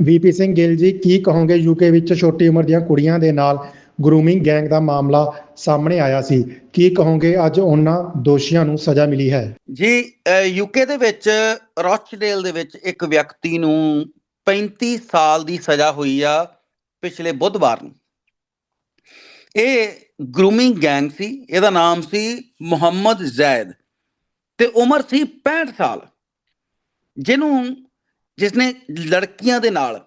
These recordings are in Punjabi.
ਵੀਪੀ ਸਿੰਘ ਗਿੱਲ ਜੀ, ਕੀ ਕਹੋਗੇ ਯੂਕੇ ਵਿੱਚ ਛੋਟੀ ਉਮਰ ਦੀਆਂ ਕੁੜੀਆਂ ਦੇ ਨਾਲ ਗਰੂਮਿੰਗ ਗੈਂਗ ਦਾ ਮਾਮਲਾ ਸਾਹਮਣੇ ਆਇਆ ਸੀ? ਕੀ ਕਹੋਗੇ ਅੱਜ ਉਹਨਾਂ ਦੋਸ਼ੀਆਂ ਨੂੰ ਸਜ਼ਾ ਮਿਲੀ ਹੈ? ਜੀ ਯੂਕੇ ਦੇ ਵਿੱਚ ਰੌਚਡੇਲ ਦੇ ਵਿੱਚ ਇੱਕ ਵਿਅਕਤੀ ਨੂੰ 35 ਸਾਲ ਦੀ ਸਜ਼ਾ ਹੋਈ ਆ ਪਿਛਲੇ ਬੁੱਧਵਾਰ ਨੂੰ। ਇਹ ਗਰੂਮਿੰਗ ਗੈਂਗ ਸੀ, ਇਹਦਾ ਨਾਮ ਸੀ ਮੁਹੰਮਦ ਜ਼ੈਦ ਤੇ ਉਮਰ ਸੀ 65 ਸਾਲ। ਜਿਹਨੂੰ ਜਿਸਨੇ ਲੜਕੀਆਂ ਦੇ ਨਾਲ,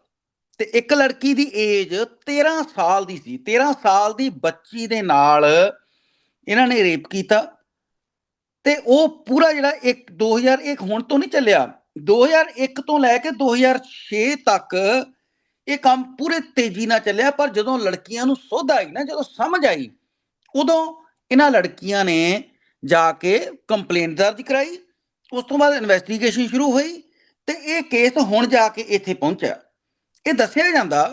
ਤੇ ਇੱਕ ਲੜਕੀ ਦੀ ਏਜ 13 ਸਾਲ ਦੀ ਸੀ 13 ਸਾਲ ਦੀ ਬੱਚੀ ਦੇ ਨਾਲ ਇਹਨਾਂ ਨੇ ਰੇਪ ਕੀਤਾ ਤੇ ਉਹ ਪੂਰਾ ਜਿਹੜਾ ਇੱਕ 2001 ਹੁਣ ਤੋਂ ਨਹੀਂ ਚੱਲਿਆ 2001 ਤੋਂ ਲੈ ਕੇ 2006 ਤੱਕ ਇਹ ਕੰਮ ਪੂਰੇ ਤੇਜ਼ੀ ਨਾਲ ਚੱਲਿਆ, ਪਰ ਜਦੋਂ ਲੜਕੀਆਂ ਨੂੰ ਸੋਧ ਆਈ ਨਾ, ਜਦੋਂ ਸਮਝ ਆਈ, ਉਦੋਂ ਇਹਨਾਂ ਲੜਕੀਆਂ ਨੇ ਜਾ ਕੇ ਕੰਪਲੇਂਟ ਦਰਜ ਕਰਾਈ, ਉਸ ਤੋਂ ਬਾਅਦ ਇਨਵੈਸਟੀਗੇਸ਼ਨ ਸ਼ੁਰੂ ਹੋਈ ਤੇ ਇਹ ਕੇਸ ਹੁਣ ਜਾ ਕੇ ਇੱਥੇ ਪਹੁੰਚਿਆ। ਇਹ ਦੱਸਿਆ ਜਾਂਦਾ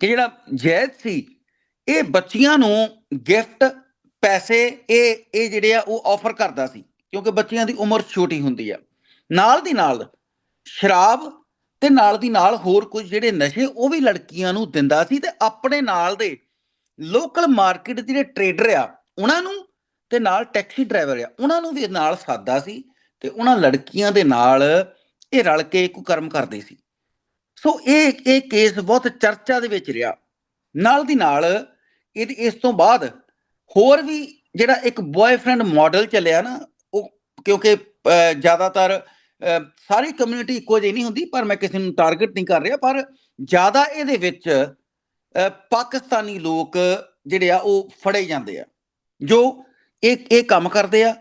ਕਿ ਜਿਹੜਾ ਜੈਦ ਸੀ, ਇਹ ਬੱਚੀਆਂ ਨੂੰ ਗਿਫਟ, ਪੈਸੇ, ਇਹ ਇਹ ਜਿਹੜੇ ਆ ਉਹ ਆਫਰ ਕਰਦਾ ਸੀ, ਕਿਉਂਕਿ ਬੱਚਿਆਂ ਦੀ ਉਮਰ ਛੋਟੀ ਹੁੰਦੀ ਆ। ਨਾਲ ਦੀ ਨਾਲ ਸ਼ਰਾਬ ਤੇ ਨਾਲ ਦੀ ਨਾਲ ਹੋਰ ਕੁਝ ਜਿਹੜੇ ਨਸ਼ੇ, ਉਹ ਵੀ ਲੜਕੀਆਂ ਨੂੰ ਦਿੰਦਾ ਸੀ ਤੇ ਆਪਣੇ ਨਾਲ ਦੇ ਲੋਕਲ ਮਾਰਕੀਟ ਦੇ ਜਿਹੜੇ ਟਰੇਡਰ ਆ, ਉਹਨਾਂ ਨੂੰ ਤੇ ਨਾਲ ਟੈਕਸੀ ਡਰਾਈਵਰ ਆ, ਉਹਨਾਂ ਨੂੰ ਵੀ ਨਾਲ ਸਾਦਾ ਸੀ ਤੇ ਉਹਨਾਂ ਲੜਕੀਆਂ ਦੇ ਨਾਲ ਇਹ ਰਲ ਕੇ ਕੁਕਰਮ ਕਰਦੇ ਸੀ। ਸੋ ਇਹ ਇਹ ਕੇਸ ਬਹੁਤ ਚਰਚਾ ਦੇ ਵਿੱਚ ਰਿਹਾ। ਨਾਲ ਦੀ ਨਾਲ ਇਹ, ਇਸ ਤੋਂ ਬਾਅਦ ਹੋਰ ਵੀ ਜਿਹੜਾ ਇੱਕ ਬॉयਫ੍ਰੈਂਡ ਮਾਡਲ ਚੱਲਿਆ ਨਾ, ਉਹ ਕਿਉਂਕਿ ਜ਼ਿਆਦਾਤਰ ਸਾਰੀ ਕਮਿਊਨਿਟੀ ਇੱਕੋ ਜਿਹੀ ਨਹੀਂ ਹੁੰਦੀ, ਪਰ ਮੈਂ ਕਿਸੇ ਨੂੰ ਟਾਰਗੇਟ ਨਹੀਂ ਕਰ ਰਿਹਾ। ਪਰ ਜ਼ਿਆਦਾ ਇਹਦੇ ਵਿੱਚ ਪਾਕਿਸਤਾਨੀ ਲੋਕ ਜਿਹੜੇ ਆ, ਉਹ ਫੜੇ ਜਾਂਦੇ ਆ। ਜੋ ਇਹ ਇਹ ਕੰਮ ਕਰਦੇ ਆ।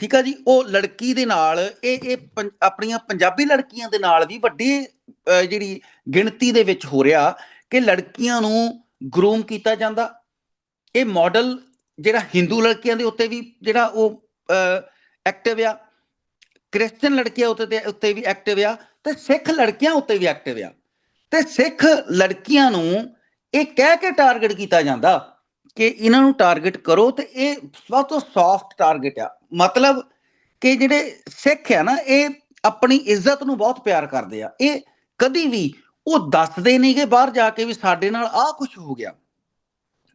ਠੀਕ ਆ ਜੀ, ਉਹ ਲੜਕੀ ਦੇ ਨਾਲ, ਇਹ ਇਹ ਆਪਣੀਆਂ ਪੰਜਾਬੀ ਲੜਕੀਆਂ ਦੇ ਨਾਲ ਵੀ ਵੱਡੀ ਜਿਹੜੀ ਗਿਣਤੀ ਦੇ ਵਿੱਚ ਹੋ ਰਿਹਾ ਕਿ ਲੜਕੀਆਂ ਨੂੰ ਗਰੂਮ ਕੀਤਾ ਜਾਂਦਾ। ਇਹ ਮਾਡਲ ਜਿਹੜਾ ਹਿੰਦੂ ਲੜਕੀਆਂ ਦੇ ਉੱਤੇ ਵੀ ਜਿਹੜਾ ਉਹ ਐਕਟਿਵ ਆ। ਕ੍ਰਿਸਚੀਅਨ ਲੜਕੀਆਂ ਉੱਤੇ ਤੇ, ਉੱਤੇ ਵੀ ਐਕਟਿਵ ਆ ਤੇ ਸਿੱਖ ਲੜਕੀਆਂ ਉੱਤੇ ਵੀ ਐਕਟਿਵ ਆ। ਤੇ ਸਿੱਖ ਲੜਕੀਆਂ ਨੂੰ ਇਹ ਕਹਿ ਕੇ ਟਾਰਗੇਟ ਕੀਤਾ ਜਾਂਦਾ ਕਿ ਇਹਨਾਂ ਨੂੰ ਟਾਰਗੇਟ ਕਰੋ ਤੇ ਇਹ ਸਭ ਤੋਂ ਸੌਫਟ ਟਾਰਗੇਟ ਆ। ਮਤਲਬ ਕਿ ਜਿਹੜੇ ਸਿੱਖ ਆ ਨਾ, ਇਹ ਆਪਣੀ ਇੱਜ਼ਤ ਨੂੰ ਬਹੁਤ ਪਿਆਰ ਕਰਦੇ ਆ। ਇਹ ਕਦੀ ਵੀ ਉਹ ਦੱਸਦੇ ਨਹੀਂਗੇ ਬਾਹਰ ਜਾ ਕੇ ਵੀ ਸਾਡੇ ਨਾਲ ਆਹ ਕੁਝ ਹੋ ਗਿਆ।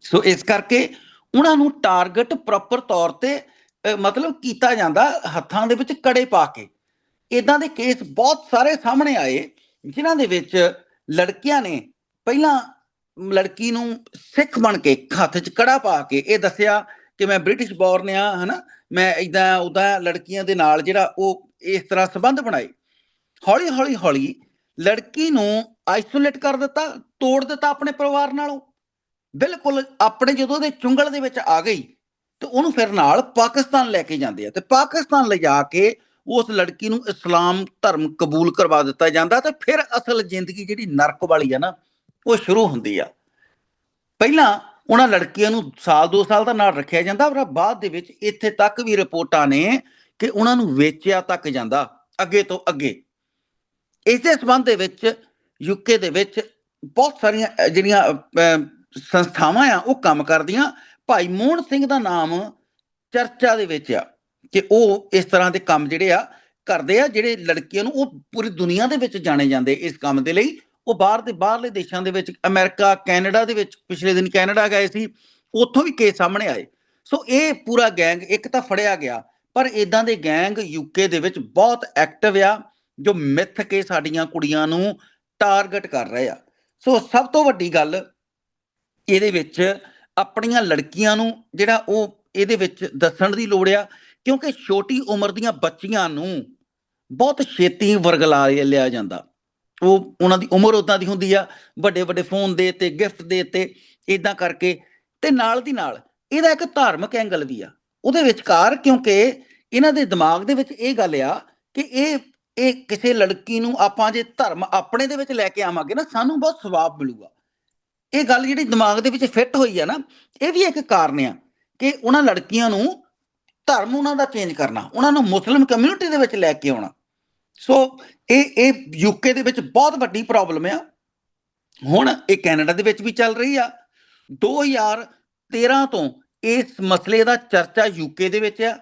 ਸੋ ਇਸ ਕਰਕੇ ਉਹਨਾਂ ਨੂੰ ਟਾਰਗੇਟ ਪ੍ਰੋਪਰ ਤੌਰ ਤੇ ਮਤਲਬ ਕੀਤਾ ਜਾਂਦਾ ਹੱਥਾਂ ਦੇ ਵਿੱਚ ਕੜੇ ਪਾ ਕੇ। ਇਦਾਂ ਦੇ ਕੇਸ ਬਹੁਤ ਸਾਰੇ ਸਾਹਮਣੇ ਆਏ, ਜਿਨ੍ਹਾਂ ਦੇ ਵਿੱਚ ਲੜਕੀਆਂ ਨੇ ਪਹਿਲਾਂ ਲੜਕੀ ਨੂੰ ਸਿੱਖ ਬਣ ਕੇ ਹੱਥ 'ਚ ਕੜਾ ਪਾ ਕੇ ਇਹ ਦੱਸਿਆ ਕਿ ਮੈਂ ਬ੍ਰਿਟਿਸ਼ ਬੌਰਨ ਆ, ਹਨਾ? ਮੈਂ ਇਦਾਂ ਉਦਾਂ ਲੜਕੀਆਂ ਦੇ ਨਾਲ ਜਿਹੜਾ ਉਹ ਇਸ ਤਰ੍ਹਾਂ ਸੰਬੰਧ ਬਣਾਏ। ਹੌਲੀ ਹੌਲੀ ਹੌਲੀ ਲੜਕੀ ਨੂੰ ਆਈਸੋਲੇਟ ਕਰ ਦਿੱਤਾ, ਤੋੜ ਦਿੱਤਾ ਆਪਣੇ ਪਰਿਵਾਰ ਨਾਲੋਂ। ਬਿਲਕੁਲ ਆਪਣੇ ਜਦੋਂ ਦੇ ਚੁੰਗਲ ਦੇ ਵਿੱਚ ਆ ਗਈ, ਤੇ ਉਹਨੂੰ ਫਿਰ ਨਾਲ ਪਾਕਿਸਤਾਨ ਲੈ ਕੇ ਜਾਂਦੇ ਆ। ਤੇ ਪਾਕਿਸਤਾਨ ਲਿਜਾ ਕੇ ਉਸ ਲੜਕੀ ਨੂੰ ਇਸਲਾਮ ਧਰਮ ਕਬੂਲ ਕਰਵਾ ਦਿੱਤਾ ਜਾਂਦਾ ਤੇ ਫਿਰ ਅਸਲ ਜ਼ਿੰਦਗੀ ਜਿਹੜੀ ਨਰਕ ਵਾਲੀ ਆ ਨਾ, ਉਹ ਸ਼ੁਰੂ ਹੁੰਦੀ ਆ। ਪਹਿਲਾਂ ਉਹਨਾਂ ਲੜਕੀਆਂ ਨੂੰ ਸਾਲ ਦੋ ਸਾਲ ਦਾ ਨਾਲ ਰੱਖਿਆ ਜਾਂਦਾ ਪਰ ਬਾਅਦ ਦੇ ਵਿੱਚ ਇੱਥੇ ਤੱਕ ਵੀ ਰਿਪੋਰਟਾਂ ਨੇ ਕਿ ਉਹਨਾਂ ਨੂੰ ਵੇਚਿਆ ਤੱਕ ਜਾਂਦਾ ਅੱਗੇ ਤੋਂ ਅੱਗੇ। ਇਸ ਦੇ ਸਬੰਧ ਦੇ ਵਿੱਚ ਯੂਕੇ ਦੇ ਵਿੱਚ ਬਹੁਤ ਸਾਰੀਆਂ ਜਿਹੜੀਆਂ ਸੰਸਥਾਵਾਂ ਆ, ਉਹ ਕੰਮ ਕਰਦੀਆਂ। ਭਾਈ ਮੋਹਨ ਸਿੰਘ ਦਾ ਨਾਮ ਚਰਚਾ ਦੇ ਵਿੱਚ ਆ ਕਿ ਉਹ ਇਸ ਤਰ੍ਹਾਂ ਦੇ ਕੰਮ ਜਿਹੜੇ ਆ, ਕਰਦੇ ਆ, ਜਿਹੜੇ ਲੜਕੀਆਂ ਨੂੰ ਉਹ ਪੂਰੀ ਦੁਨੀਆ ਦੇ ਵਿੱਚ ਜਾਣੇ ਜਾਂਦੇ ਇਸ ਕੰਮ ਦੇ ਲਈ। ਉਹ ਬਾਹਰ ਦੇ, ਬਾਹਰਲੇ ਦੇਸ਼ਾਂ ਦੇ ਵਿੱਚ, ਅਮਰੀਕਾ, ਕੈਨੇਡਾ ਦੇ ਵਿੱਚ, ਪਿਛਲੇ ਦਿਨ ਕੈਨੇਡਾ ਗਏ ਸੀ, ਉੱਥੋਂ ਵੀ ਕੇਸ ਸਾਹਮਣੇ ਆਏ। ਸੋ ਇਹ ਪੂਰਾ ਗੈਂਗ, ਇੱਕ ਤਾਂ ਫੜਿਆ ਗਿਆ, ਪਰ ਇਦਾਂ ਦੇ ਗੈਂਗ ਯੂਕੇ ਦੇ ਵਿੱਚ ਬਹੁਤ ਐਕਟਿਵ ਆ, ਜੋ ਮਿੱਥ ਕੇ ਸਾਡੀਆਂ ਕੁੜੀਆਂ ਨੂੰ ਟਾਰਗੇਟ ਕਰ ਰਹੇ ਆ। ਸੋ ਸਭ ਤੋਂ ਵੱਡੀ ਗੱਲ, ਇਹਦੇ ਵਿੱਚ ਆਪਣੀਆਂ ਲੜਕੀਆਂ ਨੂੰ, ਜਿਹੜਾ ਉਹ ਇਹਦੇ ਵਿੱਚ ਦੱਸਣ ਦੀ ਲੋੜ ਆ, ਕਿਉਂਕਿ ਛੋਟੀ ਉਮਰ ਦੀਆਂ ਬੱਚੀਆਂ ਨੂੰ ਬਹੁਤ ਛੇਤੀ ਵਰਗਲਾ ਲਿਆ ਜਾਂਦਾ। ਉਹ ਉਹਨਾਂ ਦੀ ਉਮਰ ਉਦਾਂ ਦੀ ਹੁੰਦੀ ਆ, ਵੱਡੇ ਵੱਡੇ ਫੋਨ ਦੇ ਤੇ ਗਿਫਟ ਦੇ ਤੇ ਇਦਾਂ ਕਰਕੇ ਤੇ ਨਾਲ ਦੀ ਨਾਲ ਇਹਦਾ ਇੱਕ ਧਾਰਮਿਕ ਐਂਗਲ ਵੀ ਆ। ਉਹਦੇ ਵਿਚਕਾਰ ਕਿਉਂਕਿ ਇਹਨਾਂ ਦੇ ਦਿਮਾਗ ਦੇ ਵਿੱਚ ਇਹ ਗੱਲ ਆ ਕਿ ਇਹ ਇਹ ਕਿਸੇ ਲੜਕੀ ਨੂੰ ਆਪਾਂ ਜੇ ਧਰਮ ਆਪਣੇ ਦੇ ਵਿੱਚ ਲੈ ਕੇ ਆਵਾਂਗੇ ਨਾ, ਸਾਨੂੰ ਬਹੁਤ ਸਵਾਬ ਮਿਲੂਗਾ। ਇਹ ਗੱਲ ਜਿਹੜੀ ਦਿਮਾਗ ਦੇ ਵਿੱਚ ਫਿੱਟ ਹੋਈ ਆ ਨਾ, ਇਹ ਵੀ ਇੱਕ ਕਾਰਨ ਆ ਕਿ ਉਹਨਾਂ ਲੜਕੀਆਂ ਨੂੰ ਧਰਮ ਉਹਨਾਂ ਦਾ ਚੇਂਜ ਕਰਨਾ, ਉਹਨਾਂ ਨੂੰ ਮੁਸਲਮ ਕਮਿਊਨਿਟੀ ਦੇ ਵਿੱਚ ਲੈ ਕੇ ਆਉਣਾ। ਸੋ ਇਹ ਇਹ ਯੂਕੇ ਦੇ ਵਿੱਚ ਬਹੁਤ ਵੱਡੀ ਪ੍ਰੋਬਲਮ ਆ। ਹੁਣ ਇਹ ਕੈਨੇਡਾ ਦੇ ਵਿੱਚ ਵੀ ਚੱਲ ਰਹੀ ਆ। 2013 ਤੋਂ ਇਸ ਮਸਲੇ ਦਾ ਚਰਚਾ ਯੂਕੇ ਦੇ ਵਿੱਚ ਆ।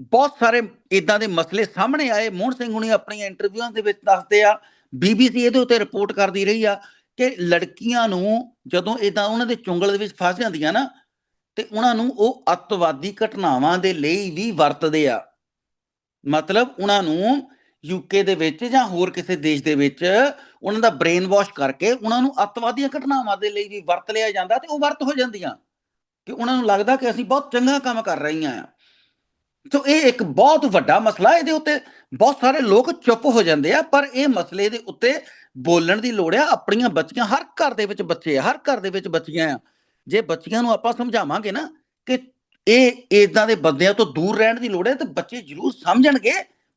ਬਹੁਤ ਸਾਰੇ ਇਦਾਂ ਦੇ ਮਸਲੇ ਸਾਹਮਣੇ ਆਏ। ਮੋਹਨ ਸਿੰਘ ਹੁਣੀ ਆਪਣੀਆਂ ਇੰਟਰਵਿਊਆਂ ਦੇ ਵਿੱਚ ਦੱਸਦੇ ਆ। ਬੀਬੀਸੀ ਇਹਦੇ ਉੱਤੇ ਰਿਪੋਰਟ ਕਰਦੀ ਰਹੀ ਆ ਕਿ ਲੜਕੀਆਂ ਨੂੰ ਜਦੋਂ ਇਦਾਂ ਉਹਨਾਂ ਦੇ ਚੁੰਗਲ ਦੇ ਵਿੱਚ ਫਸ ਜਾਂਦੀਆਂ ਨਾ, ਤੇ ਉਹਨਾਂ ਨੂੰ ਉਹ ਅੱਤਵਾਦੀ ਘਟਨਾਵਾਂ ਦੇ ਲਈ ਵੀ ਵਰਤਦੇ ਆ। ਮਤਲਬ ਉਹਨਾਂ ਨੂੰ ਯੂਕੇ ਦੇ ਵਿੱਚ ਜਾਂ ਹੋਰ ਕਿਸੇ ਦੇਸ਼ ਦੇ ਵਿੱਚ ਉਹਨਾਂ ਦਾ ਬ੍ਰੇਨ ਵਾਸ਼ ਕਰਕੇ ਉਹਨਾਂ ਨੂੰ ਅੱਤਵਾਦੀਆਂ ਘਟਨਾਵਾਂ ਦੇ ਲਈ ਵੀ ਵਰਤ ਲਿਆ ਜਾਂਦਾ ਤੇ ਉਹ ਵਰਤ ਹੋ ਜਾਂਦੀਆਂ। ਕਿ ਉਹਨਾਂ ਨੂੰ ਲੱਗਦਾ ਕਿ ਅਸੀਂ ਬਹੁਤ ਚੰਗਾ ਕੰਮ ਕਰ ਰਹੀਆਂ ਆ। ਸੋ ਇਹ ਇੱਕ ਬਹੁਤ ਵੱਡਾ ਮਸਲਾ ਇਹਦੇ ਉੱਤੇ ਬਹੁਤ ਸਾਰੇ ਲੋਕ ਚੁੱਪ ਹੋ ਜਾਂਦੇ ਆ, ਪਰ ਇਹ ਮਸਲੇ ਦੇ ਉੱਤੇ ਬੋਲਣ ਦੀ ਲੋੜ ਆ, ਆਪਣੀਆਂ ਬੱਚੀਆਂ, ਹਰ ਘਰ ਦੇ ਵਿੱਚ ਬੱਚੇ ਆ, ਹਰ ਘਰ ਦੇ ਵਿੱਚ ਬੱਚੀਆਂ ਆ। ਜੇ ਬੱਚੀਆਂ ਨੂੰ ਆਪਾਂ ਸਮਝਾਵਾਂਗੇ ਨਾ ਕਿ ਇਹ ਇਦਾਂ ਦੇ ਬੰਦਿਆਂ ਤੋਂ ਦੂਰ ਰਹਿਣ ਦੀ ਲੋੜ ਹੈ ਤੇ ਬੱਚੇ ਜ਼ਰੂਰ ਸਮਝਣਗੇ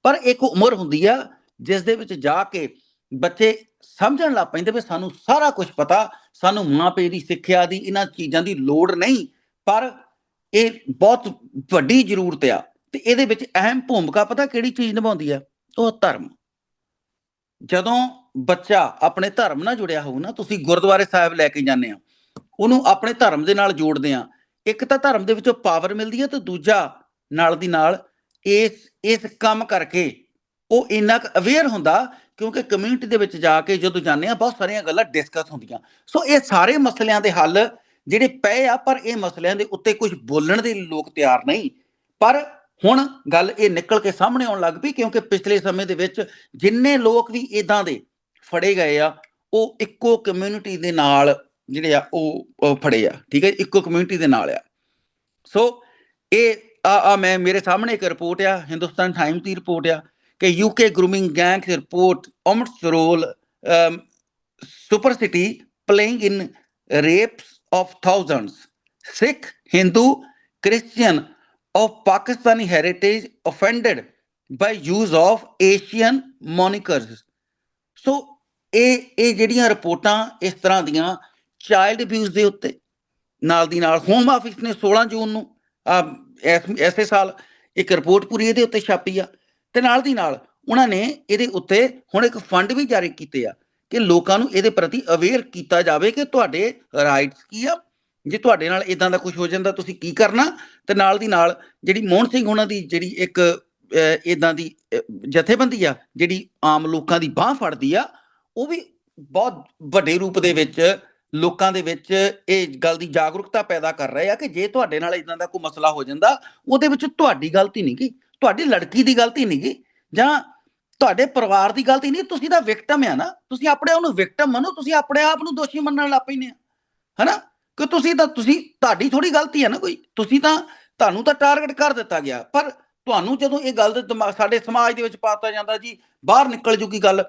ਪਰ ਇੱਕ ਉਮਰ ਹੁੰਦੀ ਆ, ਜਿਸ ਦੇ ਵਿੱਚ ਜਾ ਕੇ ਬੱਚੇ ਸਮਝਣ ਲੱਗ ਪੈਂਦੇ ਵੀ ਸਾਨੂੰ ਸਾਰਾ ਕੁਝ ਪਤਾ, ਸਾਨੂੰ ਮਾਪੇ ਦੀ ਸਿੱਖਿਆ ਦੀ, ਇਹਨਾਂ ਚੀਜ਼ਾਂ ਦੀ ਲੋੜ ਨਹੀਂ, ਪਰ ਇਹ ਬਹੁਤ ਵੱਡੀ ਜ਼ਰੂਰਤ ਆ ਤੇ ਇਹਦੇ ਵਿੱਚ ਅਹਿਮ ਭੂਮਿਕਾ ਪਤਾ ਕਿਹੜੀ ਚੀਜ਼ ਨਿਭਾਉਂਦੀ ਆ? ਉਹ ਧਰਮ। ਜਦੋਂ ਬੱਚਾ ਆਪਣੇ ਧਰਮ ਨਾਲ ਜੁੜਿਆ ਹੋਊ ਨਾ, ਤੁਸੀਂ ਗੁਰਦੁਆਰੇ ਸਾਹਿਬ ਲੈ ਕੇ ਜਾਂਦੇ ਆ, ਉਹਨੂੰ ਆਪਣੇ ਧਰਮ ਦੇ ਨਾਲ ਜੋੜਦੇ ਆ, ਇੱਕ ਤਾਂ ਧਰਮ ਦੇ ਵਿੱਚੋਂ ਪਾਵਰ ਮਿਲਦੀ ਹੈ ਤੇ ਦੂਜਾ ਨਾਲ ਦੀ ਨਾਲ ਇਸ ਇਸ ਕੰਮ ਕਰਕੇ ਉਹ ਇੰਨਾ ਕੁ ਅਵੇਅਰ ਹੁੰਦਾ ਕਿਉਂਕਿ ਕਮਿਊਨਿਟੀ ਦੇ ਵਿੱਚ ਜਾ ਕੇ ਜਦੋਂ ਜਾਂਦੇ ਆ ਬਹੁਤ ਸਾਰੀਆਂ ਗੱਲਾਂ ਡਿਸਕਸ ਹੁੰਦੀਆਂ। ਸੋ ਇਹ ਸਾਰੇ ਮਸਲਿਆਂ ਦੇ ਹੱਲ ਜਿਹੜੇ ਪਏ ਆ, ਪਰ ਇਹ ਮਸਲਿਆਂ ਦੇ ਉੱਤੇ ਕੁਝ ਬੋਲਣ ਦੇ ਲੋਕ ਤਿਆਰ ਨਹੀਂ। ਪਰ ਹੁਣ ਗੱਲ ਇਹ ਨਿਕਲ ਕੇ ਸਾਹਮਣੇ ਆਉਣ ਲੱਗ ਪਈ ਕਿਉਂਕਿ ਪਿਛਲੇ ਸਮੇਂ ਦੇ ਵਿੱਚ ਜਿੰਨੇ ਲੋਕ ਵੀ ਇਦਾਂ ਦੇ ਫੜੇ ਗਏ ਆ, ਉਹ ਇੱਕੋ ਕਮਿਊਨਿਟੀ ਦੇ ਨਾਲ ਜਿਹੜੇ ਆ, ਉਹ ਫੜੇ ਆ। ਠੀਕ ਹੈ ਇੱਕੋ ਕਮਿਊਨਿਟੀ ਦੇ ਨਾਲ ਆ। ਸੋ ਇਹ ਆ ਆ ਮੈਂ ਮੇਰੇ ਸਾਹਮਣੇ ਇੱਕ ਰਿਪੋਰਟ ਆ ਹਿੰਦੁਸਤਾਨ ਟਾਈਮਸ ਦੀ ਰਿਪੋਰਟ ਆ ਕਿ ਯੂਕੇ ਗਰੂਮਿੰਗ ਗੈਂਗ ਦੀ report ਅਮਰਸਰੋਲ super city playing in rapes of thousands Sikh Hindu Christian of Pakistani heritage offended by use of Asian monikers so ਇਹ ਇਹ ਜਿਹੜੀਆਂ ਰਿਪੋਰਟਾਂ ਇਸ ਤਰ੍ਹਾਂ ਦੀਆਂ ਚਾਈਲਡ ਅਬਿਊਜ਼ ਦੇ ਉੱਤੇ ਨਾਲ ਦੀ ਨਾਲ ਹੋਮ ਆਫਿਸ ਨੇ 16 ਜੂਨ ਨੂੰ ਐਸੇ ਸਾਲ ਇੱਕ ਰਿਪੋਰਟ ਪੂਰੀ ਇਹਦੇ ਉੱਤੇ ਛਾਪੀ ਆ ਤੇ ਨਾਲ ਦੀ ਨਾਲ ਉਹਨਾਂ ਨੇ ਇਹਦੇ ਉੱਤੇ ਹੁਣ ਇੱਕ ਫੰਡ ਵੀ ਜਾਰੀ ਕੀਤੇ ਆ ਕਿ ਲੋਕਾਂ ਨੂੰ ਇਹਦੇ ਪ੍ਰਤੀ ਅਵੇਅਰ ਕੀਤਾ ਜਾਵੇ ਕਿ ਤੁਹਾਡੇ ਰਾਈਟਸ ਕੀ ਆ, ਜੇ ਤੁਹਾਡੇ ਨਾਲ ਇਦਾਂ ਦਾ ਕੁਝ ਹੋ ਜਾਂਦਾ ਤੁਸੀਂ ਕੀ ਕਰਨਾ? ਤੇ ਨਾਲ ਦੀ ਨਾਲ ਜਿਹੜੀ ਮੋਹਨ ਸਿੰਘ ਉਹਨਾਂ ਦੀ ਜਿਹੜੀ ਇੱਕ ਇਦਾਂ ਦੀ ਜਥੇਬੰਦੀ ਆ, ਜਿਹੜੀ ਆਮ ਲੋਕਾਂ ਦੀ ਬਾਹ ਫੜਦੀ ਆ, ਉਹ ਵੀ ਬਹੁਤ ਵੱਡੇ ਰੂਪ ਦੇ ਵਿੱਚ ਲੋਕਾਂ ਦੇ ਵਿੱਚ ਇਹ ਗੱਲ ਦੀ ਜਾਗਰੂਕਤਾ ਪੈਦਾ ਕਰ ਰਹੇ ਆ ਕਿ ਜੇ ਤੁਹਾਡੇ ਨਾਲ ਇਦਾਂ ਦਾ ਕੋਈ ਮਸਲਾ ਹੋ ਜਾਂਦਾ, ਉਹਦੇ ਵਿੱਚ ਤੁਹਾਡੀ ਗਲਤੀ ਨਹੀਂ ਗੀ, ਤੁਹਾਡੀ ਲੜਕੀ ਦੀ ਗਲਤੀ ਨਹੀਂ ਗੀ, ਜਾਂ ਤੁਹਾਡੇ ਪਰਿਵਾਰ ਦੀ ਗਲਤੀ ਨਹੀਂ, ਤੁਸੀਂ ਤਾਂ ਵਿਕਟਮ ਆ ਨਾ, ਤੁਸੀਂ ਆਪਣੇ ਆਪ ਨੂੰ ਵਿਕਟਮ ਮੰਨੋ, ਤੁਸੀਂ ਆਪਣੇ ਆਪ ਨੂੰ ਦੋਸ਼ੀ ਮੰਨਣ ਲੱਗ ਪੈਂਦੇ ਆ, ਹਨਾ? ਕਿ ਤੁਸੀਂ ਤਾਂ, ਤੁਸੀਂ, ਤੁਹਾਡੀ ਥੋੜੀ ਗਲਤੀ ਹੈ ਨਾ ਕੋਈ, ਤੁਸੀਂ ਤਾਂ, ਤੁਹਾਨੂੰ ਤਾਂ ਟਾਰਗੇਟ ਕਰ ਦਿੱਤਾ ਗਿਆ, ਪਰ ਤੁਹਾਨੂੰ ਜਦੋਂ ਇਹ ਗੱਲ ਦੇ ਦਿਮਾਗ, ਸਾਡੇ ਸਮਾਜ ਦੇ ਵਿੱਚ ਪਾਤਾ ਜਾਂਦਾ ਜੀ, ਬਾਹਰ ਨਿਕਲ ਜੂਗੀ ਗੱਲ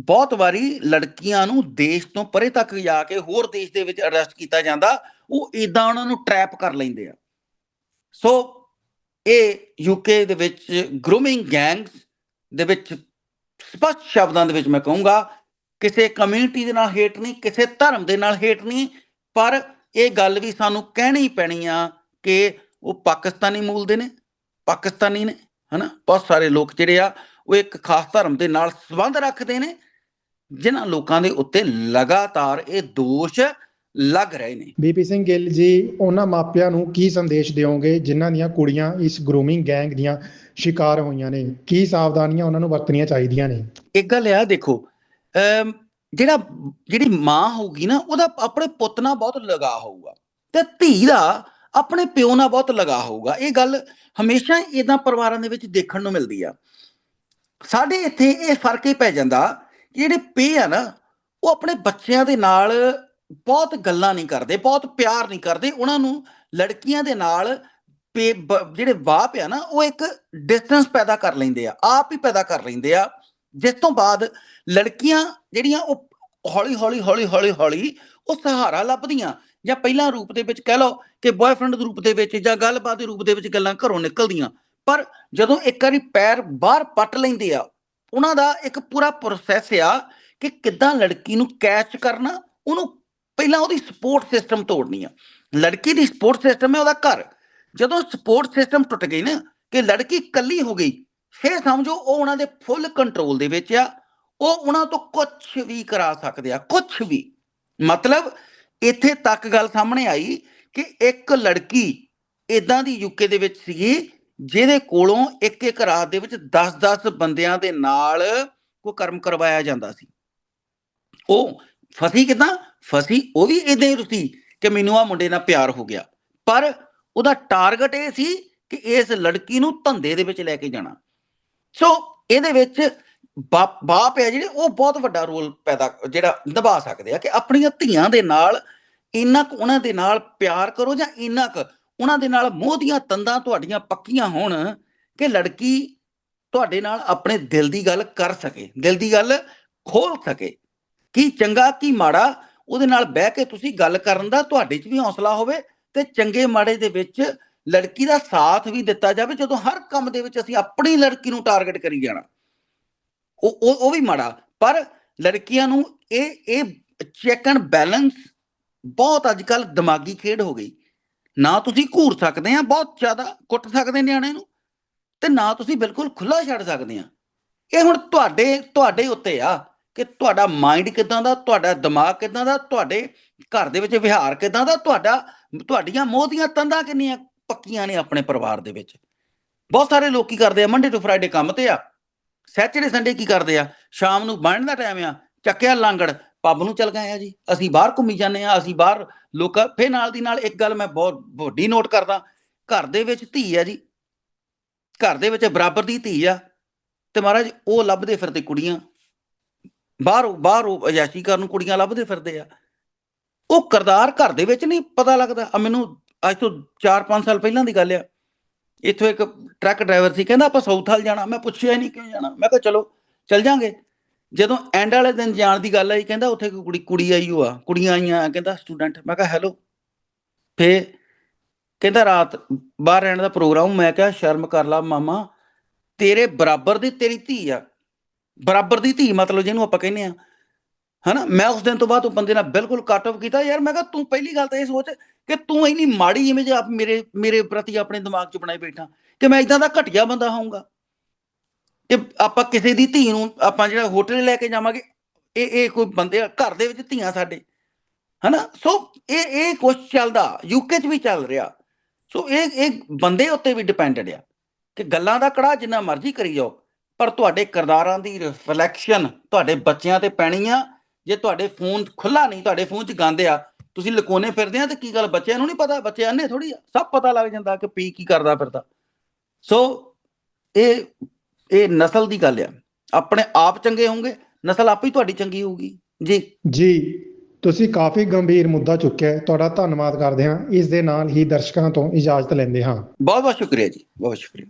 ਬਹੁਤ ਵਾਰੀ ਲੜਕੀਆਂ ਨੂੰ ਦੇਸ਼ ਤੋਂ ਪਰੇ ਤੱਕ ਜਾ ਕੇ ਹੋਰ ਦੇਸ਼ ਦੇ ਵਿੱਚ ਅਰੈਸਟ ਕੀਤਾ ਜਾਂਦਾ, ਉਹ ਇਦਾਂ ਉਹਨਾਂ ਨੂੰ ਟਰੈਪ ਕਰ ਲੈਂਦੇ ਆ। ਸੋ ਇਹ ਯੂਕੇ ਦੇ ਵਿੱਚ ਗਰੂਮਿੰਗ ਗੈਂਗ ਦੇ ਵਿੱਚ ਸਪਸ਼ਟ ਸ਼ਬਦਾਂ ਦੇ ਵਿੱਚ ਮੈਂ ਕਹੂੰਗਾ, ਕਿਸੇ ਕਮਿਊਨਿਟੀ ਦੇ ਨਾਲ ਹੇਟ ਨਹੀਂ, ਕਿਸੇ ਧਰਮ ਦੇ ਨਾਲ ਹੇਟ ਨਹੀਂ, ਪਰ ਇਹ ਗੱਲ ਵੀ ਸਾਨੂੰ ਕਹਿਣੀ ਪੈਣੀ ਆ ਕਿ ਉਹ ਪਾਕਿਸਤਾਨੀ ਮੂਲ ਦੇ ਨੇ, ਪਾਕਿਸਤਾਨੀ ਨੇ, ਹਨਾ? ਬਹੁਤ ਸਾਰੇ ਲੋਕ ਜਿਹੜੇ ਆ, ਉਹ ਇੱਕ ਖਾਸ ਧਰਮ ਦੇ ਨਾਲ ਸੰਬੰਧ ਰੱਖਦੇ ਨੇ ਜਿਨ੍ਹਾਂ ਲੋਕਾਂ ਦੇ ਉੱਤੇ ਲਗਾਤਾਰ ਇਹ ਦੋਸ਼ ਲੱਗ ਰਹੇ ਨੇ। ਬੀਪੀ ਸਿੰਘ ਗਿੱਲ ਜੀ ਉਹਨਾਂ ਮਾਪਿਆਂ ਨੂੰ ਕੀ ਸੰਦੇਸ਼ ਦਿਓਗੇ? ਜਿਨ੍ਹਾਂ ਦੀਆਂ ਕੁੜੀਆਂ ਇਸ ਗਰੂਮਿੰਗ ਗੈਂਗ ਦੀਆਂ ਸ਼ਿਕਾਰ ਹੋਈਆਂ ਨੇ ਕੀ ਸਾਵਧਾਨੀਆਂ ਉਹਨਾਂ ਨੂੰ ਵਰਤਣੀਆਂ ਚਾਹੀਦੀਆਂ ਨੇ? ਇੱਕ ਗੱਲ ਆ ਦੇਖੋ ਜਿਹੜਾ ਜਿਹੜੀ ਮਾਂ ਹੋਊਗੀ ਨਾ ਉਹਦਾ ਆਪਣੇ ਪੁੱਤ ਨਾਲ ਬਹੁਤ ਲਗਾ ਹੋਊਗਾ ਤੇ ਧੀ ਦਾ ਆਪਣੇ ਪਿਓ ਨਾਲ ਬਹੁਤ ਲਗਾ ਹੋਊਗਾ। ਇਹ ਗੱਲ ਹਮੇਸ਼ਾ ਇਦਾਂ ਪਰਿਵਾਰਾਂ ਦੇ ਵਿੱਚ ਦੇਖਣ ਨੂੰ ਮਿਲਦੀ ਆ। ਸਾਡੇ ਇੱਥੇ ਇਹ ਫ਼ਰਕ ਹੀ ਪੈ ਜਾਂਦਾ ਜਿਹੜੇ ਪੇ ਆ ਨਾ, ਉਹ ਆਪਣੇ ਬੱਚਿਆਂ ਦੇ ਨਾਲ ਬਹੁਤ ਗੱਲਾਂ ਨਹੀਂ ਕਰਦੇ, ਬਹੁਤ ਪਿਆਰ ਨਹੀਂ ਕਰਦੇ। ਉਹਨਾਂ ਨੂੰ ਲੜਕੀਆਂ ਦੇ ਨਾਲ ਪੇ ਜਿਹੜੇ ਬਾਪ ਆ ਨਾ, ਉਹ ਇੱਕ ਡਿਸਟੈਂਸ ਪੈਦਾ ਕਰ ਲੈਂਦੇ ਆ, ਆਪ ਹੀ ਪੈਦਾ ਕਰ ਲੈਂਦੇ ਆ। ਜਿਸ ਤੋਂ ਬਾਅਦ ਲੜਕੀਆਂ ਜਿਹੜੀਆਂ ਉਹ ਹੌਲੀ ਹੌਲੀ ਹੌਲੀ ਹੌਲੀ ਹੌਲੀ ਉਹ ਸਹਾਰਾ ਲੱਭਦੀਆਂ। ਜਾਂ ਪਹਿਲਾਂ ਰੂਪ ਦੇ ਵਿੱਚ ਕਹਿ ਲਓ ਕਿ ਬॉयਫ੍ਰੈਂਡ ਦੇ ਰੂਪ ਦੇ ਵਿੱਚ ਜਾਂ ਗੱਲਬਾਤ ਦੇ ਰੂਪ ਦੇ ਵਿੱਚ ਗੱਲਾਂ ਘਰੋਂ ਨਿਕਲਦੀਆਂ। ਪਰ ਜਦੋਂ ਇੱਕ ਵਾਰੀ ਪੈਰ ਬਾਹਰ ਪੱਟ ਲੈਂਦੇ ਆ ਉਹਨਾਂ ਦਾ ਇੱਕ ਪੂਰਾ ਪ੍ਰੋਸੈਸ ਆ ਕਿ ਕਿੱਦਾਂ ਲੜਕੀ ਨੂੰ ਕੈਚ ਕਰਨਾ, ਉਹਨੂੰ ਪਹਿਲਾਂ ਉਹਦੀ ਸਪੋਰਟ ਸਿਸਟਮ ਤੋੜਨੀ ਆ। ਲੜਕੀ ਦੀ ਸਪੋਰਟ ਸਿਸਟਮ ਹੈ ਉਹਦਾ ਘਰ। ਜਦੋਂ ਸਪੋਰਟ ਸਿਸਟਮ ਟੁੱਟ ਗਈ ਨਾ, ਕਿ ਲੜਕੀ ਇਕੱਲੀ ਹੋ ਗਈ, ਫਿਰ ਸਮਝੋ ਉਹ ਉਹਨਾਂ ਦੇ ਫੁੱਲ ਕੰਟਰੋਲ ਦੇ ਵਿੱਚ ਆ। ਉਹ ਉਹਨਾਂ ਤੋਂ ਕੁਝ ਵੀ ਕਰਾ ਸਕਦੇ ਆ ਕੁਝ ਵੀ। ਮਤਲਬ ਇੱਥੇ ਤੱਕ ਗੱਲ ਸਾਹਮਣੇ ਆਈ ਕਿ ਇੱਕ ਲੜਕੀ ਇਦਾਂ ਦੀ ਯੂਕੇ ਦੇ ਵਿੱਚ ਸੀਗੀ ਜਿਹਦੇ ਕੋਲੋਂ ਇੱਕ ਇੱਕ ਰਾਤ ਦੇ ਵਿੱਚ 10-10 ਬੰਦਿਆਂ ਦੇ ਨਾਲ ਕੋਈ ਕਰਮ ਕਰਵਾਇਆ ਜਾਂਦਾ ਸੀ। ਉਹ ਫਸੀ ਕਿਦਾਂ? ਫਸੀ ਉਹ ਵੀ ਇਦਾਂ ਹੀ ਸੀ ਕਿ ਮੈਨੂੰ ਆ ਮੁੰਡੇ ਨਾਲ ਪਿਆਰ ਹੋ ਗਿਆ। ਪਰ ਉਹਦਾ ਟਾਰਗੇਟ ਇਹ ਸੀ ਕਿ ਇਸ ਲੜਕੀ ਨੂੰ ਧੰਦੇ ਦੇ ਵਿੱਚ ਲੈ ਕੇ ਜਾਣਾ। ਸੋ ਇਹਦੇ ਵਿੱਚ ਬਾਪ ਬਾਪ ਹੈ ਜਿਹੜੇ ਉਹ ਬਹੁਤ ਵੱਡਾ ਰੋਲ ਪੈਦਾ ਜਿਹੜਾ ਨਿਭਾ ਸਕਦੇ ਆ ਕਿ ਆਪਣੀਆਂ ਧੀਆਂ ਦੇ ਨਾਲ, ਇੰਨਾ ਕੁ ਉਹਨਾਂ ਦੇ ਨਾਲ ਪਿਆਰ ਕਰੋ ਜਾਂ ਇੰਨਾ ਕੁ ਉਹਨਾਂ ਦੇ ਨਾਲ ਮੋਹ ਦੀਆਂ ਤੰਦਾਂ ਤੁਹਾਡੀਆਂ ਪੱਕੀਆਂ ਹੋਣ ਕਿ ਲੜਕੀ ਤੁਹਾਡੇ ਨਾਲ ਆਪਣੇ ਦਿਲ ਦੀ ਗੱਲ ਕਰ ਸਕੇ, ਦਿਲ ਦੀ ਗੱਲ ਖੋਲ ਸਕੇ। ਕੀ ਚੰਗਾ, ਕੀ ਮਾੜਾ, ਉਹਦੇ ਨਾਲ ਬਹਿ ਕੇ ਤੁਸੀਂ ਗੱਲ ਕਰਨ ਦਾ ਤੁਹਾਡੇ 'ਚ ਵੀ ਹੌਸਲਾ ਹੋਵੇ ਤੇ ਚੰਗੇ ਮਾੜੇ ਦੇ ਵਿੱਚ ਲੜਕੀ ਦਾ ਸਾਥ ਵੀ ਦਿੱਤਾ ਜਾਵੇ, ਜਦੋਂ ਹਰ ਕੰਮ ਦੇ ਵਿੱਚ ਅਸੀਂ ਆਪਣੀ ਲੜਕੀ ਨੂੰ ਟਾਰਗੇਟ ਕਰੀ ਜਾਣਾ। ਉਹ ਉਹ ਵੀ ਮਾੜਾ, ਪਰ ਲੜਕੀਆਂ ਨੂੰ ਇਹ ਇਹ ਚੈੱਕ ਐਂਡ ਬੈਲੈਂਸ ਬਹੁਤ ਅੱਜ ਕੱਲ ਦਿਮਾਗੀ ਖੇਡ ਹੋ ਗਈ। ਨਾ ਤੁਸੀਂ ਘੂਰ ਸਕਦੇ ਆ, ਬਹੁਤ ਜ਼ਿਆਦਾ ਕੁੱਟ ਸਕਦੇ ਨਿਆਣੇ ਨੂੰ, ਤੇ ਨਾ ਤੁਸੀਂ ਬਿਲਕੁਲ ਖੁੱਲਾ ਛੱਡ ਸਕਦੇ ਆ। ਇਹ ਹੁਣ ਤੁਹਾਡੇ ਤੁਹਾਡੇ ਉੱਤੇ ਆ ਕਿ ਤੁਹਾਡਾ ਮਾਈਂਡ ਕਿਦਾਂ ਦਾ, ਤੁਹਾਡਾ ਦਿਮਾਗ ਕਿਦਾਂ ਦਾ, ਤੁਹਾਡੇ ਘਰ ਦੇ ਵਿੱਚ ਵਿਹਾਰ ਕਿਦਾਂ ਦਾ, ਤੁਹਾਡਾ, ਤੁਹਾਡੀਆਂ ਮੋਹ ਦੀਆਂ ਤੰਦਾਂ ਕਿੰਨੀਆਂ ਪੱਕੀਆਂ ਨੇ ਆਪਣੇ ਪਰਿਵਾਰ ਦੇ ਵਿੱਚ। ਬਹੁਤ ਸਾਰੇ ਲੋਕ ਕੀ ਕਰਦੇ ਆ ਮੰਡੇ ਟੂ ਫਰਾਈਡੇ ਕੰਮ ਤੇ ਆ ਸੈਚਰਡੇ ਸੰਡੇ ਕੀ ਕਰਦੇ ਆ, ਸ਼ਾਮ ਨੂੰ ਬਣਨ ਦਾ ਟਾਈਮ ਆ, ਚੱਕਿਆ ਲਾਂਗੜ ਪੱਬ ਨੂੰ ਚਲ ਗਏ ਆ ਜੀ। ਅਸੀਂ ਬਾਹਰ ਘੁੰਮੀ ਜਾਂਦੇ ਆ, ਅਸੀਂ ਬਾਹਰ ਲੋਕਾਂ ਫੇ ਨਾਲ ਦੀ ਨਾਲ ਇੱਕ ਗੱਲ ਮੈਂ ਬਹੁਤ ਵੱਡੀ ਨੋਟ ਕਰਦਾ। ਘਰ ਦੇ ਵਿੱਚ ਧੀ ਆ ਜੀ। ਘਰ ਦੇ ਵਿੱਚ ਬਰਾਬਰ ਦੀ ਧੀ ਆ। ਤੇ ਮਹਾਰਾਜ, ਉਹ ਲੱਭਦੇ ਫਿਰਦੇ ਕੁੜੀਆਂ। ਬਾਹਰ ਬਾਹਰ ਉਹ ਅਜਾਸ਼ੀ ਕਰਨ ਕੁੜੀਆਂ ਲੱਭਦੇ ਫਿਰਦੇ ਆ। ਉਹ ਕਰਦਾਰ ਘਰ ਦੇ ਵਿੱਚ ਨਹੀਂ ਪਤਾ ਲੱਗਦਾ। ਆ ਮੈਨੂੰ ਅੱਜ ਤੋਂ 4-5 ਸਾਲ ਪਹਿਲਾਂ ਦੀ ਗੱਲ ਆ। ਇੱਥੋਂ ਇੱਕ ਟਰੱਕ ਡਰਾਈਵਰ ਸੀ। ਕਹਿੰਦਾ, ਆਪਾਂ ਸਾਊਥ ਹਾਲ ਜਾਣਾ। ਮੈਂ ਪੁੱਛਿਆ ਹੀ ਨਹੀਂ ਕਿਉਂ ਜਾਣਾ। ਮੈਂ ਕਿਹਾ, ਚਲੋ, ਚੱਲ ਜਾਾਂਗੇ। ਜਦੋਂ ਐਂਡ ਵਾਲੇ ਦਿਨ ਜਾਣ ਦੀ ਗੱਲ ਆਈ, ਕਹਿੰਦਾ ਉੱਥੇ ਕੋਈ ਕੁੜੀ ਕੁੜੀ ਆਈ ਹੋਆ ਕੁੜੀਆਂ ਆਈਆਂ, ਕਹਿੰਦਾ ਸਟੂਡੈਂਟ ਮੈਂ ਕਿਹਾ ਹੈਲੋ ਫੇ ਕਹਿੰਦਾ ਰਾਤ ਬਾਹਰ ਰਹਿਣ ਦਾ ਪ੍ਰੋਗਰਾਮ ਮੈਂ ਕਿਹਾ ਸ਼ਰਮ ਕਰ ਲਾ ਮਾਮਾ, ਤੇਰੇ ਬਰਾਬਰ ਦੀ ਤੇਰੀ ਧੀ ਆ। ਬਰਾਬਰ ਦੀ ਧੀ ਮਤਲਬ ਜਿਹਨੂੰ ਆਪਾਂ ਕਹਿੰਦੇ ਆ। ਹਨਾ? ਮੈਂ ਉਸ ਦਿਨ ਤੋਂ ਬਾਅਦ ਉਹ ਬੰਦੇ ਨਾਲ ਬਿਲਕੁਲ ਕੱਟ ਆਫ ਕੀਤਾ, ਯਾਰ ਮੈਂ ਕਿਹਾ ਤੂੰ ਪਹਿਲੀ ਗੱਲ ਤਾਂ ਇਹ ਸੋਚ ਕਿ ਤੂੰ ਇੰਨੀ ਮਾੜੀ ਇਮੇਜ ਆਪ ਮੇਰੇ ਮੇਰੇ ਪ੍ਰਤੀ ਆਪਣੇ ਦਿਮਾਗ 'ਚ ਬਣਾਈ ਬੈਠਾ, ਕਿ ਮੈਂ ਇਦਾਂ ਦਾ ਘਟੀਆ ਬੰਦਾ ਹੋਊਂਗਾ। ਕਿ ਆਪਾਂ ਕਿਸੇ ਦੀ ਧੀ ਨੂੰ ਆਪਾਂ ਜਿਹੜਾ ਹੋਟਲ ਲੈ ਕੇ ਜਾਵਾਂਗੇ, ਇਹ ਇਹ ਕੋਈ ਬੰਦੇ ਘਰ ਦੇ ਵਿੱਚ ਧੀਆਂ ਸਾਡੇ, ਹਨਾ? ਸੋ ਇਹ ਇਹ ਕੁਝ ਚੱਲਦਾ ਯੂਕੇ 'ਚ ਵੀ ਚੱਲ ਰਿਹਾ। ਸੋ ਇਹ ਇਹ ਬੰਦੇ ਉੱਤੇ ਵੀ ਡਿਪੈਂਡਡ ਆ ਕਿ ਗੱਲਾਂ ਦਾ ਕੜਾ ਜਿੰਨਾ ਮਰਜ਼ੀ ਕਰੀ ਜਾਓ, ਪਰ ਤੁਹਾਡੇ ਕਿਰਦਾਰਾਂ ਦੀ ਰਿਫਲੈਕਸ਼ਨ ਤੁਹਾਡੇ ਬੱਚਿਆਂ ਤੇ ਪੈਣੀ ਆ। ਜੇ ਤੁਹਾਡੇ ਫੋਨ ਖੁੱਲਾ ਨਹੀਂ, ਤੁਹਾਡੇ ਫੋਨ 'ਚ ਗੰਦ ਆ, ਤੁਸੀਂ ਲਕੋਨੇ ਫਿਰਦੇ ਆ ਤੇ ਕੀ ਗੱਲ ਬੱਚਿਆਂ ਨੂੰ ਨਹੀਂ ਪਤਾ? ਬੱਚੇ ਆਨੇ ਥੋੜੀ ਆ। ਸਭ ਪਤਾ ਲੱਗ ਜਾਂਦਾ ਕਿ ਪੀ ਕੀ ਕਰਦਾ ਫਿਰਦਾ। ਸੋ ਇਹ ਇਹ ਨਸਲ ਦੀ ਗੱਲ ਆ। ਆਪਣੇ ਆਪ ਚੰਗੇ ਹੋਵੋਗੇ ਨਸਲ ਆਪੇ ਹੀ ਤੁਹਾਡੀ ਚੰਗੀ ਹੋਊਗੀ। ਜੀ। ਜੀ ਤੁਸੀਂ ਕਾਫੀ ਗੰਭੀਰ ਮੁੱਦਾ ਚੁੱਕਿਆ ਹੈ। ਤੁਹਾਡਾ ਧੰਨਵਾਦ ਕਰਦੇ ਹਾਂ। ਇਸ ਦੇ ਨਾਲ ਹੀ ਦਰਸ਼ਕਾਂ ਤੋਂ ਇਜਾਜ਼ਤ ਲੈਂਦੇ ਹਾਂ। ਬਹੁਤ ਬਹੁਤ ਸ਼ੁਕਰੀਆ ਜੀ। ਬਹੁਤ ਸ਼ੁਕਰੀਆ।